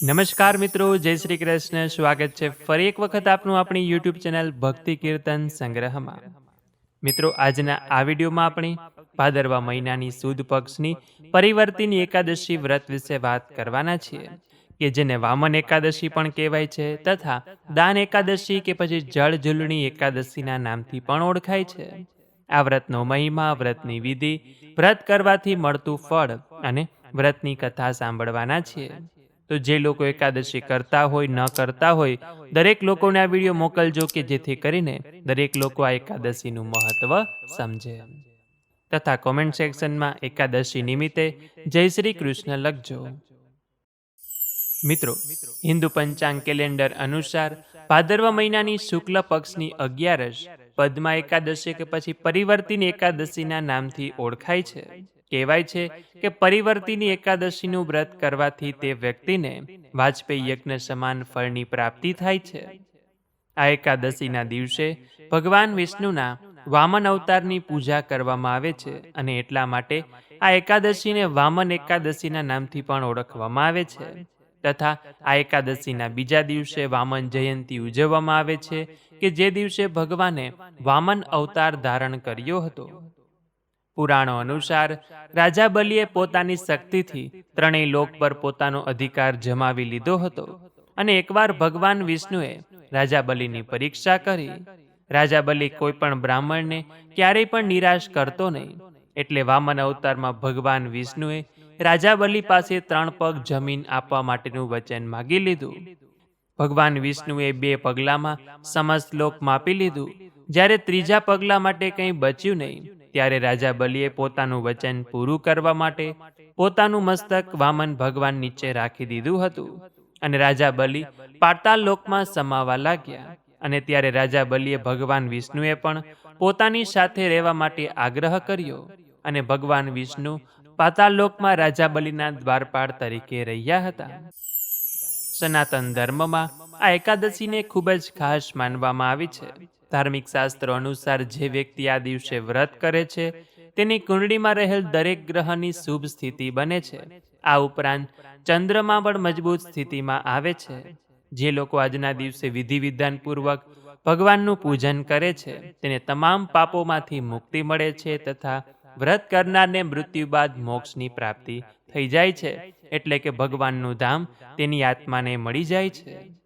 નમસ્કાર મિત્રો, જય શ્રી કૃષ્ણ. સ્વાગત છે ફરી એક વખત આપનું આપણી યુટ્યુબ ચેનલ ભક્તિ કીર્તન સંગ્રહમાં. મિત્રો, આજના આ વિડીયોમાં આપણે ભાદરવા મહિનાની સુદ પક્ષની પરિવર્તિની એકાદશી વ્રત વિશે વાત કરવાના છીએ, કે જેને વામન એકાદશી પણ કહેવાય છે તથા દાન એકાદશી કે પછી જળ ઝૂલણી એકાદશીના નામથી પણ ઓળખાય છે. આ વ્રતનો મહિમા, વ્રતની વિધિ, વ્રત કરવાથી મળતું ફળ અને વ્રતની કથા સાંભળવાના છીએ. તો જે લોકો એકાદશી કરતા હોય, ન કરતા હોય, દરેક લોકોને આ વીડિયો મોકલજો કે જેથી કરીને દરેક લોકો આ એકાદશીનું મહત્વ સમજે. તથા કોમેન્ટ સેક્શનમાં એકાદશી નિમિત્તે જય શ્રી કૃષ્ણ લખજો. મિત્રો, હિન્દુ પંચાંગ કેલેન્ડર અનુસાર ભાદરવા મહિનાની શુક્લ પક્ષની અગિયારસ પદ્મા એકાદશી કે પછી પરિવર્તિન એકાદશીના નામથી ઓળખાય છે. કહેવાય છે કે પરિવર્તિની એકાદશીનું વ્રત કરવાથી તે વ્યક્તિને વાજપેયી યજ્ઞ સમાન ફળની પ્રાપ્તિ થાય છે. આ એકાદશીના દિવસે ભગવાન વિષ્ણુના વામન અવતારની પૂજા કરવામાં આવે છે અને એટલા માટે આ એકાદશીને વામન એકાદશીના નામથી પણ ઓળખવામાં આવે છે. તથા આ એકાદશીના બીજા દિવસે વામન જયંતી ઉજવવામાં આવે છે કે જે દિવસે ભગવાને વામન અવતાર ધારણ કર્યો હતો. પુરાણો અનુસાર, રાજા બલિએ પોતાની શક્તિથી ત્રણેય લોક પર પોતાનો અધિકાર જમાવી લીધો હતો અને એકવાર ભગવાન વિષ્ણુએ રાજા બલિની પરીક્ષા કરી. રાજા બલિ કોઈ પણ બ્રાહ્મણને ક્યારેય પણ નિરાશ કરતો નહીં. એટલે વામન અવતારમાં ભગવાન વિષ્ણુએ રાજા બલિ પાસે ત્રણ પગ જમીન આપવા માટેનું વચન માગી લીધું. ભગવાન વિષ્ણુએ બે પગલામાં સમસ્ત લોક માપી લીધું. જ્યારે ત્રીજા પગલા માટે કંઈ બચ્યું નહીં ત્યારે રાજા બલિએ પોતાનું વચન પૂરું કરવા માટે પોતાનું મસ્તક વામન ભગવાન નીચે રાખી દીધું હતું. અને રાજા બલિ પાતાળ લોકમાં સમાવા લાગ્યા. અને ત્યારે રાજા બલિએ ભગવાન વિષ્ણુએ પણ પોતાની સાથે રહેવા માટે આગ્રહ કર્યો. અને ભગવાન વિષ્ણુ પાતાળ લોકમાં રાજા બલિના દ્વારપાળ તરીકે રહ્યા હતા. સનાતન ધર્મમાં આ એકાદશીને ખૂબ જ ખાસ માનવામાં આવી છે. ધાર્મિક શાસ્ત્ર અનુસાર જે વ્યક્તિ આ દિવસે વ્રત કરે છે, તેની કુંડળીમાં રહેલ દરેક ગ્રહની શુભ સ્થિતિ બને છે. આ ઉપરાંત ચંદ્રમાં પણ મજબૂત સ્થિતિમાં આવે છે. જે લોકો આજના દિવસે વિધિ વિધાનપૂર્વક ભગવાનનું પૂજન કરે છે, તેને તમામ પાપોમાંથી મુક્તિ મળે છે તથા વ્રત કરનારને મૃત્યુ બાદ મોક્ષની પ્રાપ્તિ થઈ જાય છે. એટલે કે ભગવાનનું ધામ તેની આત્માને મળી જાય છે.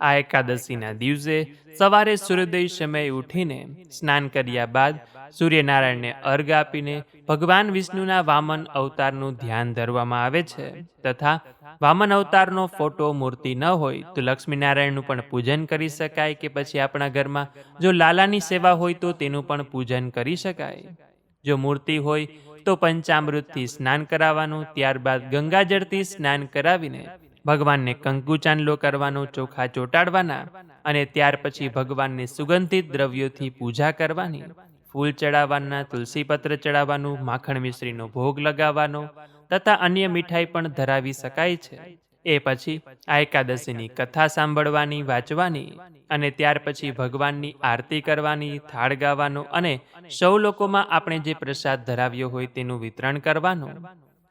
આ એકાદશીના દિવસે સવારે સૂર્યોદય સમયે ઉઠીને સ્નાન કર્યા બાદ સૂર્યનારાયણને અર્ઘ આપીને ભગવાન વિષ્ણુના વામન અવતારનું ધ્યાન ધરવામાં આવે છે તથા વામન અવતારનો ફોટો મૂર્તિ ન હોય તો લક્ષ્મીનારાયણનું પણ પૂજન કરી શકાય કે પછી આપણા ઘરમાં જો લાલાની સેવા હોય તો તેનું પણ પૂજન કરી શકાય. જો મૂર્તિ હોય તો પંચામૃતથી સ્નાન કરાવવાનું, ત્યારબાદ ગંગાજળથી સ્નાન કરાવીને ભગવાનને કંકુ ચાંદલો કરવાનો, ચોખા ચોટાડવાના અને ત્યાર પછી ભગવાનને સુગંધિત દ્રવ્યોથી પૂજા કરવાની. ફૂલ ચડાવવાના, તુલસીપત્ર ચડાવવાનું, માખણ મિશ્રીનો ભોગ લગાવવાનો તથા અન્ય મીઠાઈ પણ ધરાવી શકાય છે. એ પછી આ એકાદશીની કથા સાંભળવાની, વાંચવાની અને ત્યાર પછી ભગવાનની આરતી કરવાની, થાળ ગાવાનો અને સૌ લોકોમાં આપણે જે પ્રસાદ ધરાવ્યો હોય તેનું વિતરણ કરવાનું.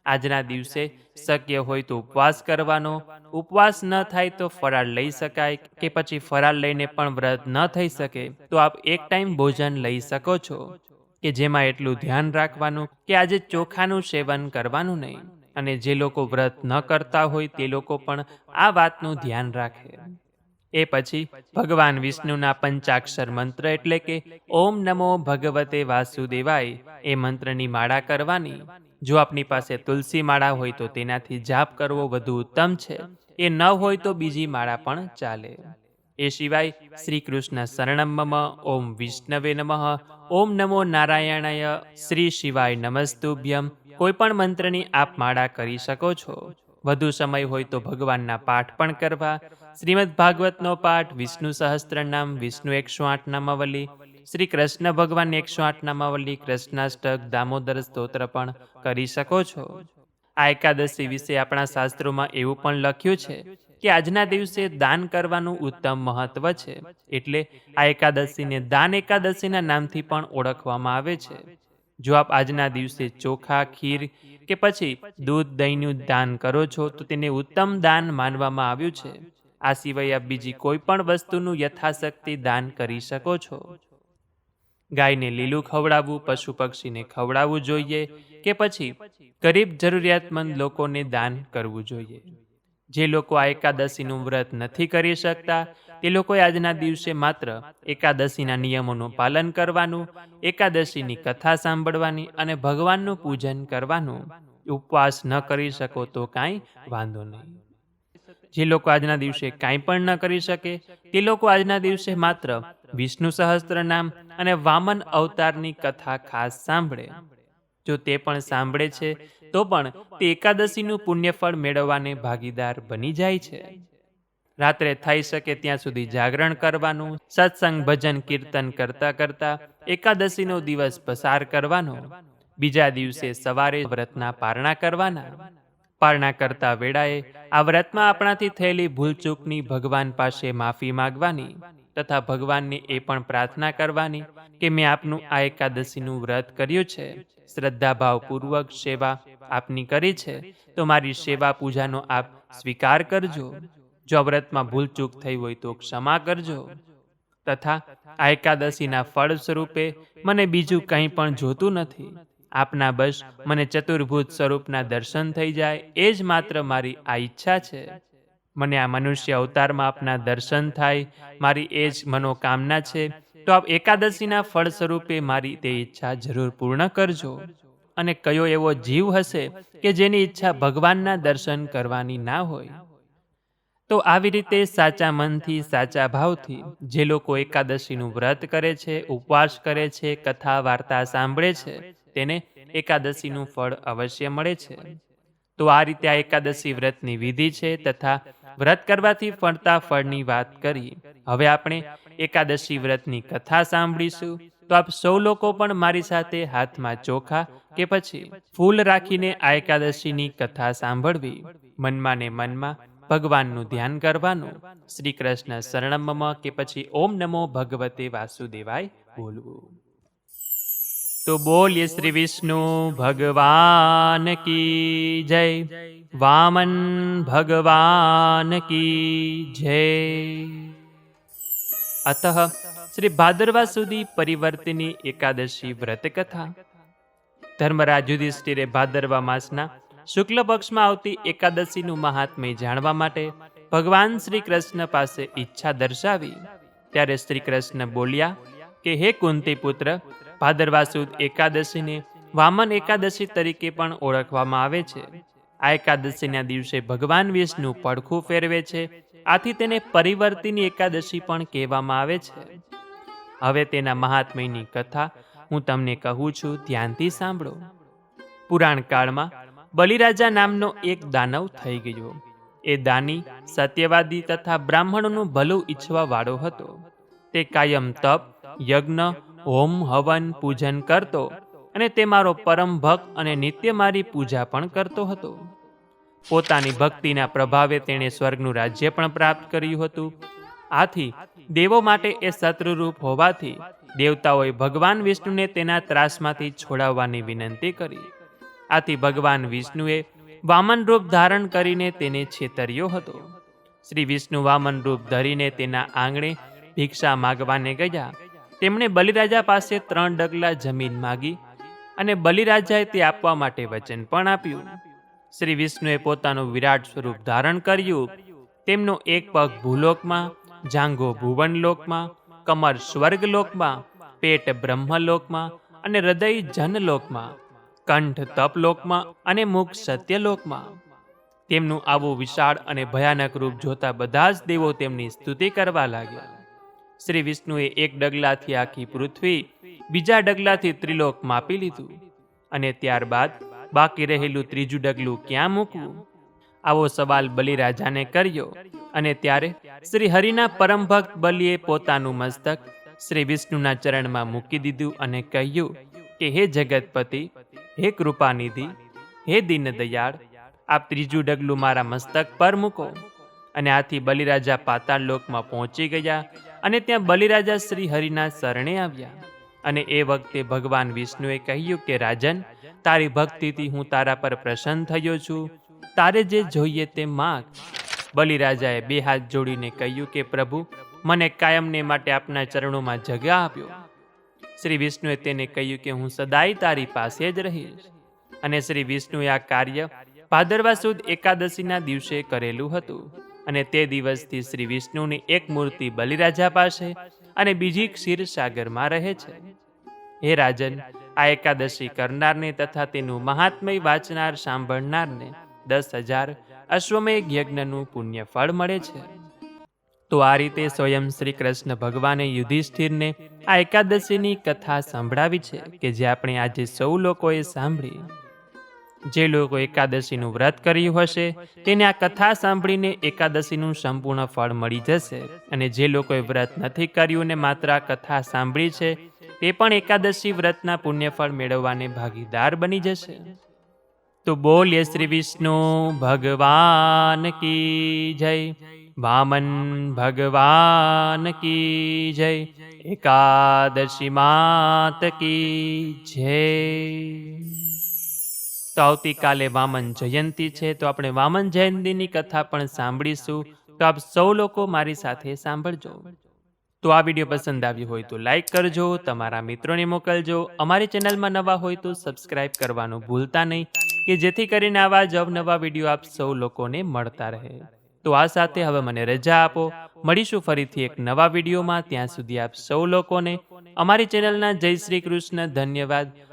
આજના દિવસે શક્ય હોય તો ઉપવાસ કરવાનો. ઉપવાસ ન થાય તો ફરાળ લઈ શકાય કે પછી ફરાળ લઈને પણ વ્રત ન થઈ શકે. તો આપ એક ટાઈમ ભોજન લઈ શકો છો. કે જેમાં એટલું ધ્યાન રાખવાનું કે આજે ચોખાનું સેવન કરવાનું નહીં. અને જે લોકો વ્રત ન કરતા હોય તે લોકો પણ આ વાતનું ધ્યાન રાખે. એ પછી ભગવાન વિષ્ણુના પંચાક્ષર મંત્ર એટલે કે, ઓમ નમો ભગવતે વાસુદેવાય. એ મંત્રની માળા કરવાની. જો આપની પાસે તુલસી માળા હોય તો તેનાથી જાપ કરવો વધુ ઉત્તમ છે. એ ન હોય તો બીજી માળા પણ ચાલે. એ સિવાય શ્રી કૃષ્ણ શરણમ ઓમ વિષ્ણવે નમઃ, ઓમ નમો નારાયણાય, શ્રી શિવાય નમસ્તુભ્યમ. કોઈ પણ મંત્રની આપ માળા કરી શકો છો. વધુ સમય હોય તો ભગવાનના પાઠ પણ કરવા. શ્રીમદ ભાગવતનો પાઠ, વિષ્ણુ સહસ્ત્ર નામ વિષ્ણુ એકસો આઠ નામાવલી શ્રી કૃષ્ણ ભગવાન એકસો આઠ નામાવલી, કૃષ્ણાષ્ટક, દામોદર સ્તોત્ર પણ કરી શકો છો. આ એકાદશી વિશે આપણા શાસ્ત્રોમાં એવું પણ લખ્યું છે કે આજના દિવસે દાન કરવાનું ઉત્તમ મહત્વ છે. એટલે આ એકાદશીને દાન એકાદશીના નામથી પણ ઓળખવામાં આવે છે. જો આપ આજના દિવસે ચોખા, ખીર કે પછી દૂધ, દહીંનું દાન કરો છો, તો તેને ઉત્તમ દાન માનવામાં આવ્યું છે. આ સિવાય આપ બીજી કોઈ પણ વસ્તુનું યથાશક્તિ દાન કરી શકો છો. ગાયને લીલું ખવડાવવું પશુ પક્ષીને ખવડાવવું જોઈએ કે પછી ગરીબ જરૂરિયાતમંદ લોકોને દાન કરવું જોઈએ. જે લોકો આ એકાદશીનું વ્રત નથી કરી શકતા, તે લોકોએ આજના દિવસે માત્ર એકાદશીના નિયમોનું પાલન કરવાનું, એકાદશીની કથા સાંભળવાની અને ભગવાનનું પૂજન કરવાનું. ઉપવાસ ન કરી શકો તો કાંઈ વાંધો નહીં. જે લોકો આજના દિવસે કાંઈ પણ ન કરી શકે, તે લોકો આજના દિવસે માત્ર વિષ્ણુ સહસ્ત્ર નામ અને વામન અવતારની કથા ખાસ સાંભળે. જો તે પણ સાંભળે છે, તો પણ તે એકાદશીનું પુણ્યફળ મેળવવાને ભાગીદાર બની જાય છે. રાત્રે થઈ શકે ત્યાં સુધી જાગરણ કરવાનું, સત્સંગ, ભજન, કીર્તન કરતા કરતા એકાદશીનો દિવસ પસાર કરવાનો, બીજા દિવસે સવારે વ્રતના પારણા કરવાના પારણા કરતા વેળાએ આ વ્રતમાં આપણાથી થયેલી ભૂલચૂકની ભગવાન પાસે માફી માગવાની તથા ભગવાનને એ પણ પ્રાર્થના કરવાની કે મેં આપનું આ એકાદશીનું વ્રત કર્યું છે. શ્રદ્ધાભાવપૂર્વક સેવા આપની કરી છે. તો મારી સેવા પૂજાનો આપ સ્વીકાર કરજો. જો વ્રતમાં ભૂલચૂક થઈ હોય તો ક્ષમા કરજો. તથા આ એકાદશીના ફળ સ્વરૂપે મને બીજું કંઈ પણ જોતું નથી. આપના બસ મને ચતુર્ભુત સ્વરૂપના દર્શન થઈ જાય, એ જ માત્ર મારી આ ઈચ્છા છે. મને આ મનુષ્ય અવતારમાં આપના દર્શન થાય, મારી એ જ મનોકામના છે. તો આપ એકાદશીના ફળ સ્વરૂપે મારી તે ઈચ્છા જરૂર પૂર્ણ કરજો. અને કયો એવો જીવ હશે કે જેની ઈચ્છા ભગવાનના દર્શન કરવાની ના હોય? તો આવી રીતે સાચા મનથી સાચા ભાવથી જે લોકો એકાદશીનું વ્રત કરે છે, ઉપવાસ કરે છે, કથા વાર્તા સાંભળે છે તેને એકાદશીનું ફળ અવશ્ય મળે છે. તો આ રીતે આ એકાદશી વ્રતની વિધિ છે તથા વ્રત કરવાથી ફળતા ફળની વાત કરી હવે આપણે એકાદશી વ્રતની કથા સાંભળીશું. તો આપ સૌ લોકો પણ મારી સાથે હાથમાં ચોખા કે પછી ફૂલ રાખીને આ એકાદશીની કથા સાંભળવી. મનમાં ને મનમાં ભગવાનનું ધ્યાન કરવાનું. શ્રી કૃષ્ણ શરણમમ કે પછી ઓમ નમો ભગવતે વાસુદેવાય બોલવું. તો બોલીએ શ્રી વિષ્ણુ, ભગવાન કી જય. વામન, ભગવાન કી જય. અત શ્રી ભાદરવા સુધી પરિવર્તની એકાદશી વ્રત કથા ધર્મરાજ યુધિષ્ઠિરે ભાદરવા માસના શુક્લ પક્ષમાં આવતી એકાદશીનું મહાત્મ્ય જાણવા માટે ભગવાન શ્રી કૃષ્ણ પાસે ઈચ્છા દર્શાવી. ત્યારે શ્રી કૃષ્ણ બોલ્યા કે, હે કુંતી પુત્ર ભાદરવા સુદ એકાદશીને વામન એકાદશી તરીકે પણ ઓળખવામાં આવે છે. આ એકાદશીના દિવસે ભગવાન વિષ્ણુ પડખું ફેરવે છે. આથી તેને પરિવર્તિની એકાદશી પણ કહેવામાં આવે છે. હવે તેના મહાત્મ્યની કથા હું તમને કહું છું, ધ્યાનથી સાંભળો. પુરાણ કાળમાં બલિરાજા નામનો એક દાનવ થઈ ગયો. એ દાની સત્યવાદી તથા બ્રાહ્મણોનું ભલું ઈચ્છવા વાળો હતો. તે કાયમ તપ, યજ્ઞ હોમ હવન પૂજન કરતો અને તે મારો પરમ ભક્ત અને નિત્ય મારી પૂજા પણ કરતો હતો. પોતાની ભક્તિના પ્રભાવે તેણે સ્વર્ગનું રાજ્ય પણ પ્રાપ્ત કર્યું હતું. આથી દેવો માટે એ શત્રુરૂપ હોવાથી દેવતાઓએ ભગવાન વિષ્ણુને તેના ત્રાસમાંથી છોડાવવાની વિનંતી કરી. આથી ભગવાન વિષ્ણુએ વામન રૂપ ધારણ કરીને તેને છેતર્યો હતો. શ્રી વિષ્ણુ વામન રૂપ ધરીને તેના આંગણે ભિક્ષા માગવાને ગયા. તેમણે બલિરાજા પાસે ત્રણ ડગલા જમીન માગી અને બલિરાજાએ તે આપવા માટે વચન પણ આપ્યું. શ્રી વિષ્ણુએ પોતાનું વિરાટ સ્વરૂપ ધારણ કર્યું. તેમનો એક પગ ભૂલોકમાં, જાંઘો ભુવનલોકમાં, કમર સ્વર્ગલોકમાં, પેટ બ્રહ્મલોકમાં અને હૃદય જનલોકમાં, કંઠ તપલોકમાં અને મુખ સત્યલોકમાં. તેમનું આવું વિશાળ અને ભયાનક રૂપ જોતા બધા જ દેવો તેમની સ્તુતિ કરવા લાગ્યા. શ્રી વિષ્ણુએ એક ડગલાથી આખી પૃથ્વી બીજા ડગલાથી ત્રિલોક માપી લીધું અને ત્યારબાદ બાકી રહેલું ત્રીજું ડગલું ક્યાં મૂકવું? આવો સવાલ બલિરાજાને કર્યો અને ત્યારે શ્રી હરિના પરમ ભક્ત બલિએ પોતાનું મસ્તક શ્રી વિષ્ણુના ચરણમાં મૂકી દીધું અને કહ્યું કે, હે જગતપતિ, હે કૃપાનિધિ, હે દીનદયાળ, આપ ત્રીજું ડગલું મારા મસ્તક પર મૂકો. અને આથી બલિરાજા પાતાળ લોકમાં પહોંચી ગયા અને ત્યાં બલિરાજા શ્રી હરિના શરણે આવ્યા. અને એ વખતે ભગવાન વિષ્ણુએ કહ્યું કે, રાજન, તારી ભક્તિથી હું તારા પર પ્રસન્ન થયો છું. તારે જે જોઈએ તે માગ. બલિરાજાએ બે હાથ જોડીને કહ્યું કે, પ્રભુ, મને કાયમને માટે આપના ચરણોમાં જગ્યા આપ્યો. શ્રી વિષ્ણુએ તેને કહ્યું કે, હું સદાય તારી પાસે જ રહીશ. અને શ્રી વિષ્ણુએ આ કાર્ય ભાદરવા સુદ એકાદશીના દિવસે કરેલું હતું. અને તે દિવસથી શ્રી વિષ્ણુની એક મૂર્તિ બલિરાજા પાસે અને બીજી ક્ષીરસાગરમાં રહે છે. હે રાજન, આ એકાદશી કરનારને તથા તેનું મહાત્મય વાંચનાર સાંભળનારને દસ હજાર અશ્વમેઘ યજ્ઞનું પુણ્ય ફળ મળે છે. તો આ રીતે સ્વયં શ્રી કૃષ્ણ ભગવાને યુધિષ્ઠિરને આ એકાદશીની કથા સંભળાવી છે કે જે આપણે આજે સૌ લોકોએ સાંભળી જે લોકો એકાદશીનું વ્રત કર્યું હશે, તેને આ કથા સાંભળીને એકાદશીનું સંપૂર્ણ ફળ મળી જશે. અને જે લોકોએ વ્રત નથી કર્યું ને માત્ર આ કથા સાંભળી છે તે પણ એકાદશી વ્રતના પુણ્યફળ મેળવવાને ભાગીદાર બની જશે. તો બોલીએ શ્રી વિષ્ણુ, ભગવાન કી જય, વામન ભગવાન કી જય, એકાદશી માત કી જય. તો આવતીકાલે વામન જયંતી છે, તો આપણે વામન જયંતિની કથા પણ સાંભળીશું. તો આપ સૌ લોકો મારી સાથે સાંભળજો. તો આ વીડિયો પસંદ આવ્યો હોય તો લાઈક કરજો, તમારા મિત્રોને મોકલજો. અમારી ચેનલમાં નવા હોય તો સબસ્ક્રાઈબ કરવાનું ભૂલતા નહીં, કે જેથી કરીને આવા જ અવનવા વીડિયો આપ સૌ લોકોને મળતા રહે. તો આ સાથે હવે મને રજા આપો. મળીશું ફરીથી એક નવા વિડીયોમાં. ત્યાં સુધી આપ સૌ લોકોને અમારી ચેનલના જય શ્રી કૃષ્ણ ધન્યવાદ.